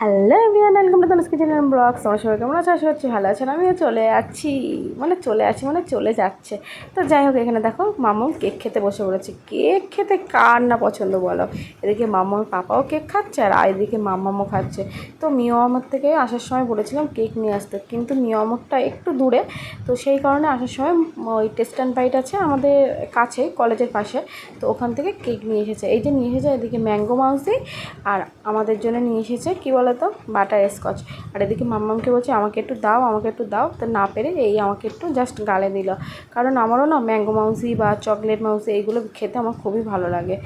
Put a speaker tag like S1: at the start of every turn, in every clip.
S1: Hello everyone welcome to Tanu's kitchen and blogs আমার সবাই কেমন আছে? আশা করছি ভালো আছেন। আমিও চলে যাচ্ছি মানে চলে আসি মানে চলে যাচ্ছে। তো যাই হোক, এখানে দেখো মামু কেক খেতে বসে পড়েছে। কেক খেতে কার না পছন্দ বলো? এদিকে মামার পাপাও কেক খাচ্ছে আর এদিকে মামামও খাচ্ছে। তো মিও আমার থেকে আসার সময় বলেছিলাম কেক নিয়ে আসতে, কিন্তু মিও আমরটা একটু দূরে। তো সেই কারণে আসার সময় ওই টেস্ট অ্যান্ড বাইট আছে আমাদের কাছে, কলেজের পাশে। তো ওখান থেকে কেক নিয়ে এসেছে। এই যে নিয়ে এসেছে, এদিকে ম্যাঙ্গো মাউসি আর আমাদের জন্য নিয়ে এসেছে, কী বলো তো, বাটার স্কচ। আর এদিকে মাম্মামকে বলছে, আমাকে একটু দাও, আমাকে একটু দাও। তো না পেরে এই আমাকে একটু জাস্ট গালে দিল। কারণ আমারও না ম্যাঙ্গো মাউসি বা চকলেট মাউসি এইগুলো খেতে আমার খুবই ভালো লাগে।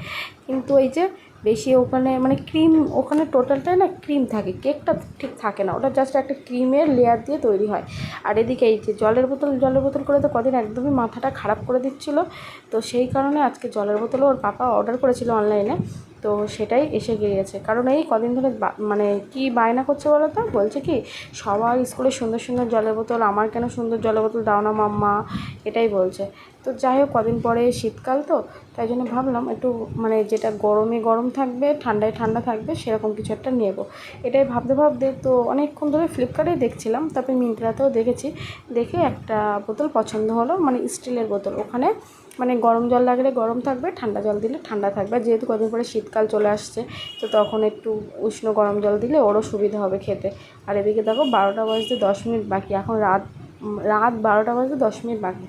S1: কিন্তু এই যে বেশি ওখানে মানে ক্রিম ওখানে টোটালটাই না ক্রিম থাকে কেকটা ঠিক থাকে না। ওটা জাস্ট একটা ক্রিমের লেয়ার দিয়ে তৈরি হয়। আর এদিকে এই যে জলের বোতল জলের বোতল করে তো কদিন একদমই মাথাটা খারাপ করে দিচ্ছিল। তো সেই কারণে আজকে জলের বোতলও ওর পাপা অর্ডার করেছিল অনলাইনে তো সেটাই এসে গিয়েছে। কারণ এই কদিন ধরে মানে কি বায়না করছে বলো তো? বলছে কি সবার স্কুলে সুন্দর সুন্দর জলের বোতল, আমার কেন সুন্দর জলের বোতল দাও না মাম্মা? এটাই বলছে। তো যাই হোক, কদিন পরে শীতকাল তো, তাই জন্য ভাবলাম একটু মানে যেটা গরমে গরম থাকবে, ঠান্ডায় ঠান্ডা থাকবে, সেরকম কিছু একটা নেব। এটাই ভাবতে ভাবতে তো অনেকক্ষণ ধরে ফ্লিপকার্টেই দেখছিলাম, তারপরে মিন্ত্রাতেও দেখেছি। দেখে একটা বোতল পছন্দ হলো মানে স্টিলের বোতল। ওখানে মানে গরম জল লাগলে গরম থাকবে, ঠান্ডা জল দিলে ঠান্ডা থাকবে। যেহেতু কদিন পরে শীতকাল চলে আসছে তো তখন একটু উষ্ণ গরম জল দিলে ওরও সুবিধা হবে খেতে। আর এদিকে দেখো বারোটা বাজতে দশ মিনিট বাকি এখন রাত রাত বারোটা বাজতে দশ মিনিট বাকি।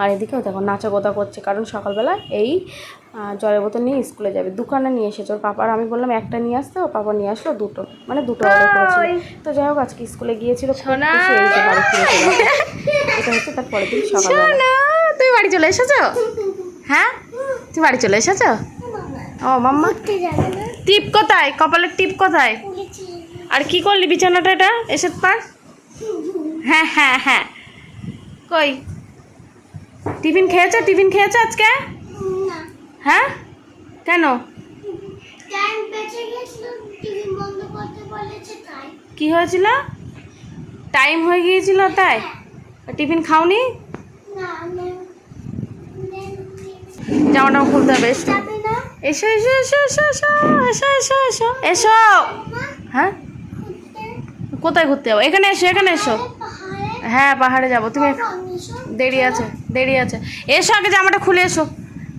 S1: আর এদিকেও দেখো নাচা গোতা করছে কারণ সকালবেলা এই জলের বোতল নিয়ে স্কুলে যাবে দোকানে নিয়ে এসেছে। ওর পাপার আমি বললাম একটা নিয়ে আসতে ও পাপা নিয়ে আসলো দুটো মানে দুটো অর্ডার করেছিল। তো যাই হোক আজকে স্কুলে গিয়েছিল। এটা হচ্ছে তার পরের দিন সকালবেলা।
S2: তুমি বাড়ি চলে এসেছ? হ্যাঁ? তুমি বাড়ি চলে এসেছ? ও মাম্মা? টিপ কোথায়? কপালের টিপ কোথায়? আর কি করলি বিছানাটা এটা এসে পার? হ্যাঁ হ্যাঁ হ্যাঁ। কই? টিফিন খেয়েছো? টিফিন খেয়েছো আজকে? হ্যাঁ? কেন? কি হয়েছিল? টাইম হয়ে গিয়েছিল তাই? টিফিন খাওনি?
S3: না নে- নে-
S2: জামাটা খুলতে হবে এসো এসো এসো এসো এসো এসো এসো এসো। এসো। হ্যাঁ? কোথায় ঘুরতে যাব? এখানে এসো এখানে এসো। হ্যাঁ পাহাড়ে যাব। তুমি দেরি আছে দেরি আছে। এসো আগে জামাটা খুলে এসো।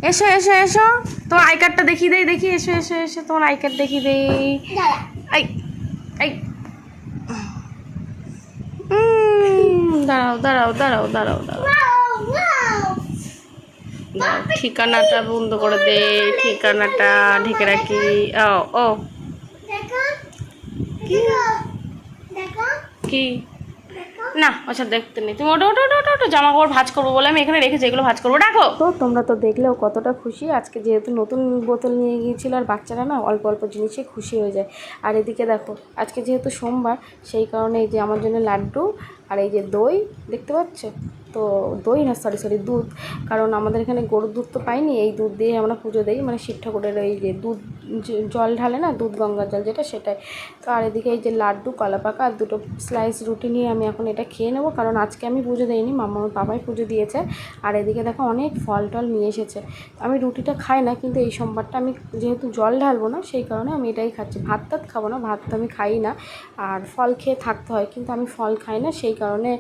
S2: এসো এসো এসো। তোমার আই কার্ডটা দেখিয়ে দেই দেখি। এসো এসো এসো। তোমার আই কার্ড দেখিয়ে দেই। আই আই। দাঁড়াও দাঁড়াও দাঁড়াও দাঁড়াও. দাঁড়াও, ঠিকানাটা বন্ধ করে দে ঠিকানাটা ঢেকে রাখি। ও ও।
S3: দেখো দেখো দেখো।
S2: কি না আচ্ছা দেখতে নেই। তুমি ওটা ওটা ওটা ওটা ওটা জামা কাপড় ভাজ করব বলে আমি এখানে রেখেছি এগুলো ভাজ করব। রাখো।
S1: তো তোমরা তো দেখলেও কতটা খুশি। আজকে যেহেতু নতুন বোতল নিয়ে গিয়েছিল আর বাচ্চারা না অল্প অল্প জিনিসে খুশি হয়ে যায়। আর এদিকে দেখো আজকে যেহেতু সোমবার সেই কারণে এই যে আমার জন্য লাড্ডু আর এই যে দই দেখতে পাচ্ছ? তো দই না সরি সরি দুধ। কারণ আমাদের এখানে গরুর দুধ তো পাইনি, এই দুধ দিয়ে আমরা পুজো দিই। মানে শিব ঠাকুরের ওই যে দুধ জল ঢালে না দুধ গঙ্গার জল যেটা সেটাই। তো আর এদিকে এই যে লাড্ডু কলা পাকা আর দুটো স্লাইস রুটি নিয়ে আমি এখন এটা খেয়ে নেব। কারণ আজকে আমি পুজো দিইনি, মামা বাবাই পুজো দিয়েছে। আর এদিকে দেখো অনেক ফল টল নিয়ে এসেছে। আমি রুটিটা খাই না, কিন্তু এই সোমবারটা আমি যেহেতু জল ঢালবো না, সেই কারণে আমি এটাই খাচ্ছি। ভাত টাত খাব না, ভাত তো আমি খাই না। আর ফল খেয়ে থাকতে হয়, কিন্তু আমি ফল খাই না, সেই কারণে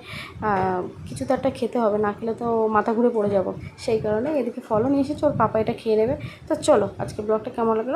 S1: কিছু তো একটা খেতে হবে, না খেলে তো মাথা ঘুরে পড়ে যাব। সেই কারণে এদিকে ফলও নিয়ে এসেছে, ওর পাপা এটা খেয়ে নেবে। তো চলো, আজকে ব্লগটা কেমন লাগল?